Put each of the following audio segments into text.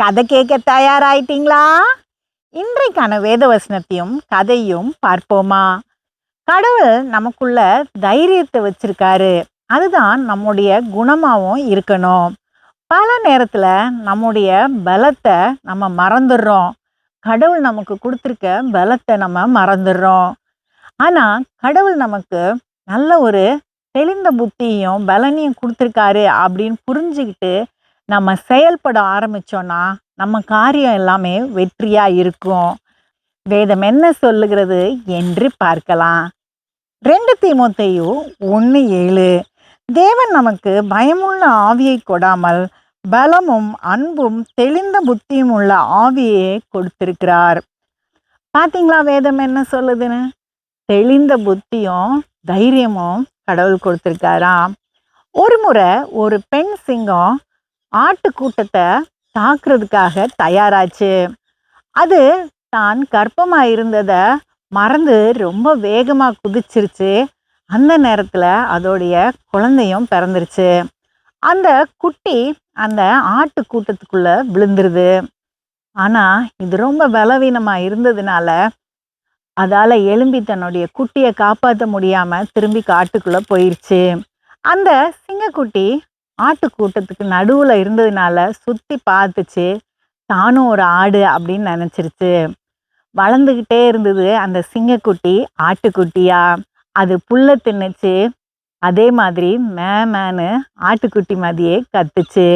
கதை கேட்க தயாராயிட்டீங்களா? இன்றைக்கான வேத வசனத்தையும் கதையும் பார்ப்போமா? கடவுள் நமக்குள்ள தைரியத்தை வச்சிருக்காரு. அதுதான் நம்முடைய குணமாகவும் இருக்கணும். பல நேரத்தில் நம்முடைய பலத்தை நம்ம மறந்துடுறோம். கடவுள் நமக்கு கொடுத்துருக்க பலத்தை நம்ம மறந்துடுறோம். ஆனால் கடவுள் நமக்கு நல்ல ஒரு தெளிந்த புத்தியும் பலனையும் கொடுத்துருக்காரு அப்படின்னு புரிஞ்சுக்கிட்டு நம்ம செயல்பட ஆரம்பிச்சோன்னா நம்ம காரியம் எல்லாமே வெற்றியாக இருக்கும். வேதம் என்ன சொல்லுகிறது என்று பார்க்கலாம். ரெண்டு தீமோத்தேயு ஒன்று ஏழு. தேவன் நமக்கு பயமுள்ள ஆவியை கொடாமல் பலமும் அன்பும் தெளிந்த புத்தியும் உள்ள ஆவியை கொடுத்திருக்கிறார். பார்த்தீங்களா வேதம் என்ன சொல்லுதுன்னு? தெளிந்த புத்தியும் தைரியமும் கடவுள் கொடுத்துருக்காராம். ஒரு முறை ஒரு பெண் சிங்கம் ஆட்டு கூட்டத்தை தாக்குறதுக்காக தயாராச்சு. அது தான் கர்ப்பமாக இருந்ததை மறந்து ரொம்ப வேகமாக குதிச்சிருச்சு. அந்த நேரத்தில் அதோடைய குழந்தையும் பிறந்துருச்சு. அந்த குட்டி அந்த ஆட்டு கூட்டத்துக்குள்ளே விழுந்துருது. ஆனால் இது ரொம்ப பலவீனமாக இருந்ததுனால அதால் எலும்பி தன்னுடைய குட்டியை காப்பாற்ற முடியாமல் திரும்பி காட்டுக்குள்ளே போயிடுச்சு அந்த சிங்கக்குட்டி ஆட்டு கூட்டத்துக்கு நடுவில் இருந்ததுனால சுற்றி பார்த்துச்சு. தானும் ஒரு ஆடு அப்படின்னு நினச்சிருச்சு. வளர்ந்துக்கிட்டே இருந்தது அந்த சிங்கக்குட்டி ஆட்டுக்குட்டியா? அது புல்லை தின்னுச்சு. அதே மாதிரி மே மேனு ஆட்டுக்குட்டி மாதிரியே கத்துச்சு.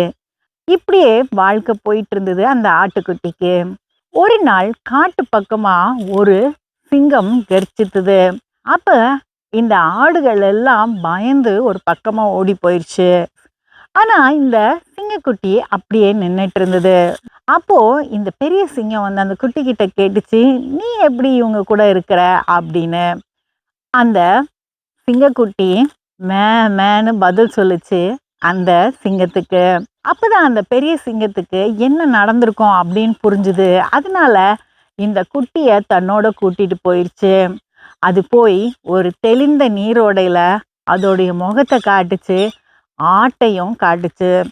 இப்படியே வாழ்க்கை போயிட்டு இருந்தது அந்த ஆட்டுக்குட்டிக்கு. ஒரு நாள் காட்டு பக்கமாக ஒரு சிங்கம் கெரிச்சித்துது அப்போ இந்த ஆடுகள் எல்லாம் பயந்து ஒரு பக்கமாக ஓடி போயிடுச்சு ஆனா இந்த சிங்கக்குட்டி அப்படியே நின்றுட்டு இருந்தது அப்போ இந்த பெரிய சிங்கம் வந்து அந்த குட்டி கிட்ட கேட்டுச்சு நீ எப்படி இவங்க கூட இருக்கிற? அப்படின்னு. அந்த சிங்கக்குட்டி மே மேன்னு பதில் சொல்லுச்சு அந்த சிங்கத்துக்கு. அப்போதான் அந்த பெரிய சிங்கத்துக்கு என்ன நடந்திருக்கும் அப்படின்னு புரிஞ்சுது. அதனால இந்த குட்டியை தன்னோட கூட்டிட்டு போயிடுச்சு அது போய் ஒரு தெளிந்த நீரோடையில் அதோடைய முகத்தை காட்டுச்சு. ஆட்டையும் காட்டுச்சு.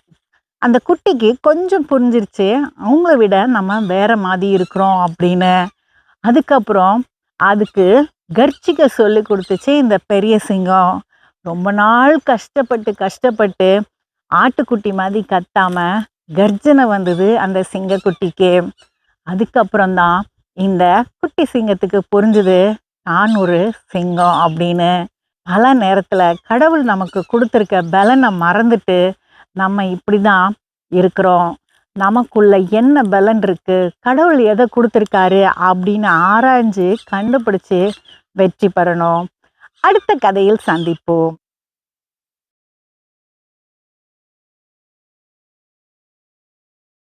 அந்த குட்டிக்கு கொஞ்சம் புரிஞ்சிருச்சு அவங்கள விட நம்ம வேற மாதிரி இருக்கிறோம் அப்படின்னு. அதுக்கப்புறம் அதுக்கு கர்ச்சிக்க சொல்லி கொடுத்துச்சு இந்த பெரிய சிங்கம். ரொம்ப நாள் கஷ்டப்பட்டு கஷ்டப்பட்டு ஆட்டுக்குட்டி மாதிரி கத்தாம கர்ஜனை வந்தது அந்த சிங்கக்குட்டிக்கு அதுக்கப்புறம்தான் இந்த குட்டி சிங்கத்துக்கு புரிஞ்சுது நான் ஒரு சிங்கம் அப்படின்னு. பல நேரத்தில் கடவுள் நமக்கு கொடுத்துருக்க பலனை மறந்துட்டு நம்ம இப்படி தான் இருக்கிறோம். நமக்குள்ள என்ன பலன் இருக்குது கடவுள் எதை கொடுத்துருக்காரு? அப்படின்னு ஆராய்ஞ்சு கண்டுபிடிச்சி வெற்றி பெறணும். அடுத்த கதையில் சந்திப்போம்.